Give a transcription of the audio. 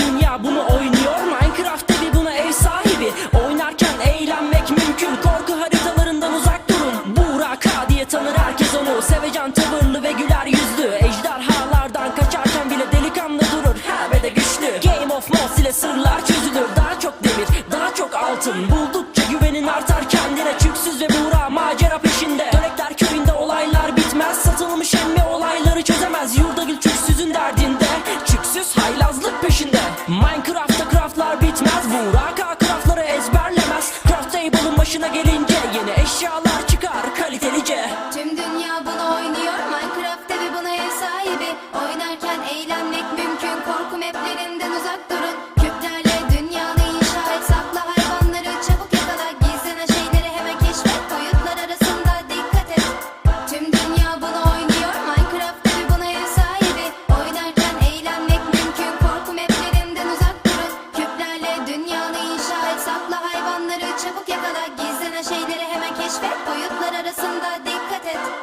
dünya bunu oynuyor. Minecraft tabi buna ev sahibi. Oynarken eğlenmek mümkün. Korku haritalarından uzak durun. Buraka diye tanır herkes onu. Sevecen tavırlı ve güler yüzlü. Ejderhalardan kaçarken bile delikanlı durur. Her ve de güçlü. Game of Mouse ile sırlar çözülür. Daha çok demir, daha çok altın. Buldukça güvenin artar kendine. Çüksüz ve buğra macera peşinde. Dönekler köyünde olaylar bitmez. Satılmış emmi olayları çözemez. Yurda gül Minecraft'ta craftlar bitmez Vur AK craftları ezberlemez. Craft table'ın başına gelince Yeni eşyalar çıkar kalitelice. Tüm dünya bunu oynuyor Minecraft'te ve buna ev sahibi. Oynarken eğlenmek mümkün Korku maplerinden uzak durun. çabuk yakala Gizlenen şeyleri hemen keşfet. Boyutlar arasında dikkat et.